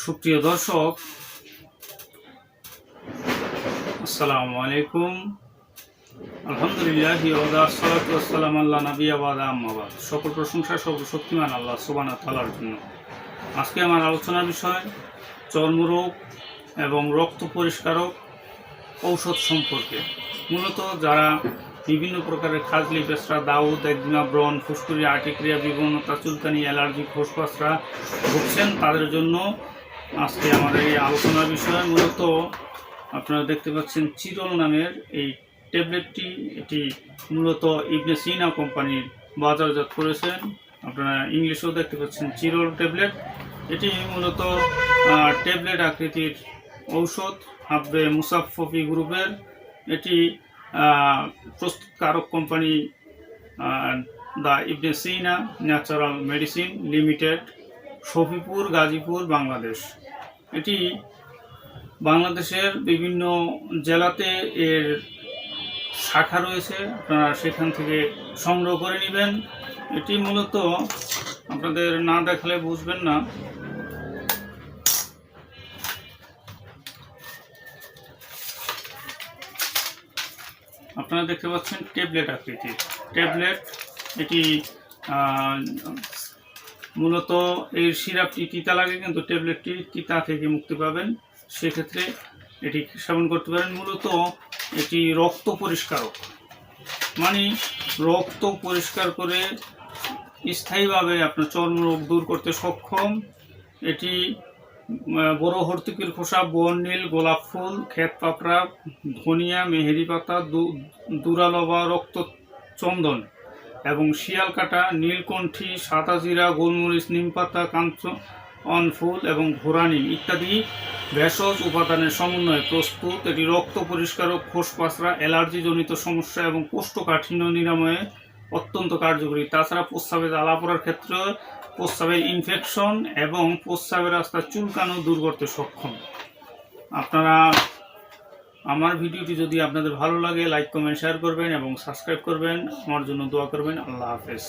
সুপ্রিয় দর্শক, আসসালামু আলাইকুম। আলহামদুলিল্লাহ সালাম আল্লাহ নবী আবাদ আম্মাবাদ সকল প্রশংসা সর্বশক্তিমান আল্লাহ সুবানা তালার জন্য। আজকে আমার আলোচনার বিষয়, চর্মরোগ এবং রক্ত পরিষ্কারক ঔষধ সম্পর্কে। মূলত যারা বিভিন্ন প্রকারের খাজলি পেশরা দাউদ একদিনা ব্রণ ফুসকুরি আর্টিক্রিয়া বিভিন্নতা চুলকানি, অ্যালার্জি, খোসপাসরা ভুগছেন, তাদের জন্য আজকে আমার এই আলোচনার বিষয় মূলত আপনারা দেখতে পাচ্ছেন চিরল নামের এই ট্যাবলেটটি। এটি মূলত ইবনে সিনা কোম্পানির বাজারজাত করেছেন আপনারা ইংলিশেও দেখতে পাচ্ছেন চিরল ট্যাবলেট। এটি মূলত ট্যাবলেট আকৃতির ঔষধ হাব্বে মুসাফফি গ্রুপের। এটি প্রস্তুতকারক company the Ibne Sina natural medicine limited. Shafipur, Gazipur, Bangladesh. এটি বাংলাদেশের বিভিন্ন জেলাতে এর শাখা রয়েছে। আপনারা সেখান থেকে সংগ্রহ করে নেবেন। এটি মূলত আপনাদের না দেখালে বুঝবেন না। আপনারা দেখতে পাচ্ছেন ট্যাবলেট আকৃতির। ট্যাবলেট এটি মূলত এই সিরাপটি তিতা লাগে, কিন্তু ট্যাবলেটটি তিতা থেকে মুক্তি পাবেন। সেক্ষেত্রে এটি সেবন করতে পারেন। মূলত এটি রক্ত পরিষ্কারক। মানে রক্ত পরিষ্কার করে স্থায়ীভাবে আপনার চর্মরোগ দূর করতে সক্ষম। এটি বড় হর্তিকির খোসা বর্ণিল গোলাপ ফুল, ক্ষেত পাপড়া, ধনিয়া মেহেরি পাতা দুরালবা রক্ত চন্দন এবং শিয়াল কাটা নীলকণ্ঠী সাদা জিরা গোলমরিচ, নিমপাতা কাঞ্চ অন ফুল এবং ঘোড়ানি ইত্যাদি ভেষজ উপাদানের সমন্বয়ে প্রস্তুত। এটি রক্ত পরিষ্কারক খোসপাসরা অ্যালার্জিজনিত সমস্যা এবং কোষ্ঠকাঠিন্য নিরাময়ে অত্যন্ত কার্যকরী। তাছাড়া প্রস্রাবে জ্বালা পড়ার ক্ষেত্রে প্রস্রাবের ইনফেকশন এবং প্রস্রাবের রাস্তা চুলকানো দূর করতে সক্ষম। আপনারা আমার ভিডিওটি যদি আপনাদের ভালো লাগে লাইক কমেন্ট শেয়ার করবেন এবং সাবস্ক্রাইব করবেন। আমার জন্য দোয়া করবেন। আল্লাহ হাফেজ।